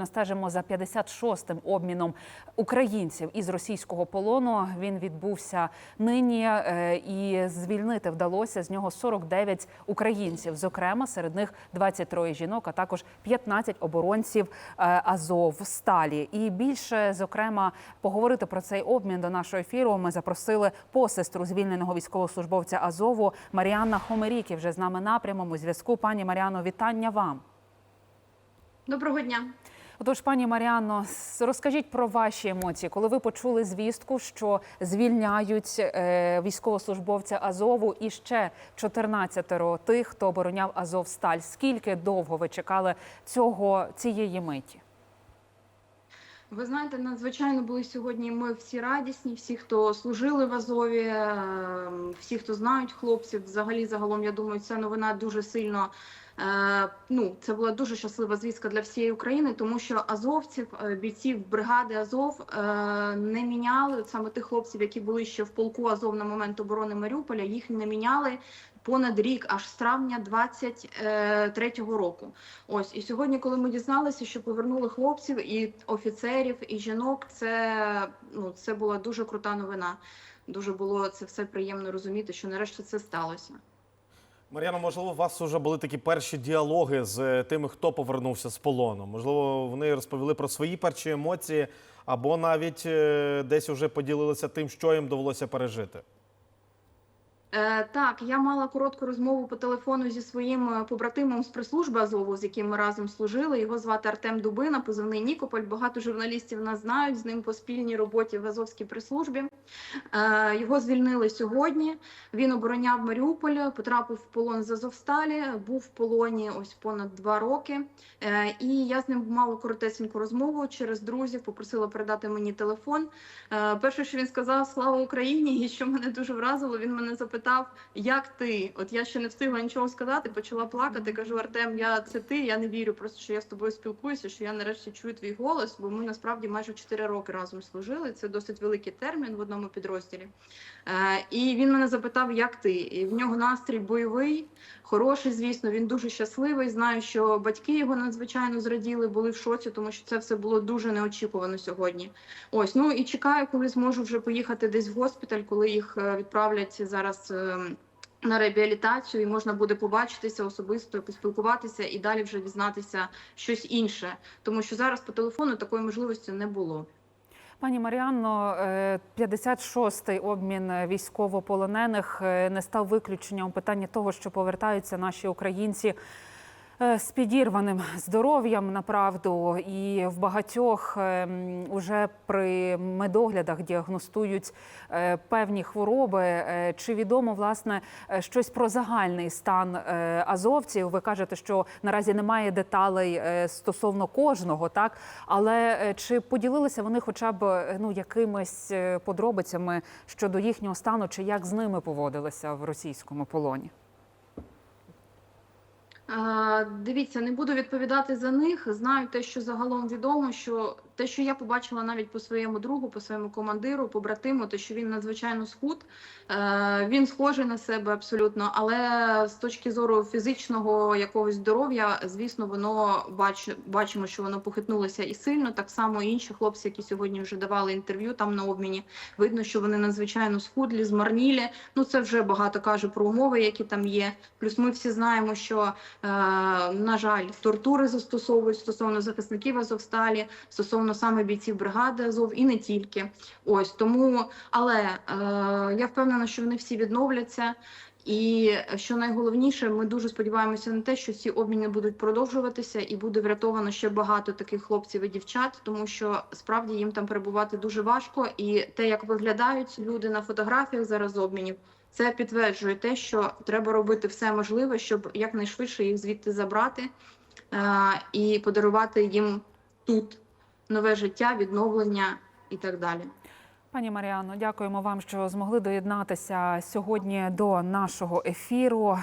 Пильно стежимо за 56-м обміном українців із російського полону. Він відбувся нині, е, і звільнити вдалося з нього 49 українців. Зокрема, серед них 23 жінок, а також 15 оборонців е, Азов Сталі. І більше зокрема поговорити про цей обмін до нашого ефіру. Ми запросили посестру звільненого військовослужбовця Азову Маріанна Хомеріки. Вже з нами на прямому зв'язку. Пані Маріано, вітання вам. Доброго дня. Отож, пані Маріанно, розкажіть про ваші емоції, коли ви почули звістку, що звільняють е, військовослужбовця Азову і ще 14 тих, хто обороняв Азовсталь. Скільки довго ви чекали цього цієї миті? Ви знаєте, надзвичайно були сьогодні. Ми всі радісні, всі, хто служили в Азові, всі, хто знають хлопців. Взагалі, загалом, я думаю, ця новина дуже сильно. е, Ну, це була дуже щаслива звістка для всієї України, тому що азовців, е, бійців бригади Азов е, не міняли. Саме тих хлопців, які були ще в полку Азов на момент оборони Маріуполя, їх не міняли понад рік, аж з травня 23-го року. Ось і сьогодні, коли ми дізналися, що повернули хлопців і офіцерів, і жінок, це ну це була дуже крута новина. Дуже було це все приємно розуміти, що нарешті це сталося. Мар'яно, можливо, у вас вже були такі перші діалоги з тими, хто повернувся з полону. Можливо, вони розповіли про свої перші емоції, або навіть е, десь вже поділилися тим, що їм довелося пережити. Е, так, я мала коротку розмову по телефону зі своїм е, побратимом з прес-служби Азову, з яким ми разом служили. Його звати Артем Дубина, позивний Нікополь. Багато журналістів нас знають з ним по спільній роботі в Азовській прес-службі. Е, його звільнили сьогодні. Він обороняв Маріуполь, потрапив в полон з Азовсталі, був в полоні ось понад два роки. І я з ним мала коротесеньку розмову через друзів, попросила передати мені телефон. Перше, що він сказав, слава Україні, і що мене дуже вразило, він мене запитав, як ти? От я ще не встигла нічого сказати, почала плакати. Кажу, Артем, я це ти. Я не вірю, просто що я з тобою спілкуюся, що я нарешті чую твій голос, бо ми насправді майже 4 роки разом служили. Це досить великий термін в одному підрозділі. Е, і він мене запитав, як ти? І в нього настрій бойовий, хороший, звісно. Він дуже щасливий. Знаю, що батьки його надзвичайно зраділи, були в шоці, тому що це все було дуже неочікувано сьогодні. Ось ну і чекаю, коли зможу вже поїхати десь в госпіталь, коли їх е, відправлять зараз. Е, На реабілітацію і можна буде побачитися особисто, поспілкуватися і далі вже дізнатися щось інше, тому що зараз по телефону такої можливості не було. Пані Маріанно, е, 56-й обмін військовополонених е, не став виключенням у питанні того, що повертаються наші українці. Е, З підірваним здоров'ям направду, і в багатьох е, уже при медоглядах діагностують е, певні хвороби. Е, Чи відомо власне щось про загальний стан азовців? Ви кажете, що наразі немає деталей стосовно кожного, так але чи поділилися вони хоча б ну якимись подробицями щодо їхнього стану, чи як з ними поводилися в російському полоні? Дивіться, не буду відповідати за них. Знаю те, що загалом відомо, що те, що я побачила навіть по своєму другу, по своєму командиру, побратиму, те, що він надзвичайно схуд, е, він схожий на себе абсолютно, але з точки зору фізичного якогось здоров'я, звісно, воно бач, бачимо, що воно похитнулося і сильно. Так само інші хлопці, які сьогодні вже давали інтерв'ю там на обміні, видно, що вони надзвичайно схудлі, змарнілі. Ну це вже багато каже про умови, які там є. Плюс ми всі знаємо, що Е, на жаль, тортури застосовують стосовно захисників Азовсталі, стосовно саме бійців бригади Азов і не тільки. Ось тому, але е, я впевнена, що вони всі відновляться. І що найголовніше, ми дуже сподіваємося на те, що ці обміни будуть продовжуватися, і буде врятовано ще багато таких хлопців і дівчат, тому що справді їм там перебувати дуже важко. І те, як виглядають люди на фотографіях зараз обмінів, це підтверджує те, що треба робити все можливе, щоб якнайшвидше їх звідти забрати е, і подарувати їм тут нове життя, відновлення і так далі. Пані Маріано, дякуємо вам, що змогли доєднатися сьогодні до нашого ефіру.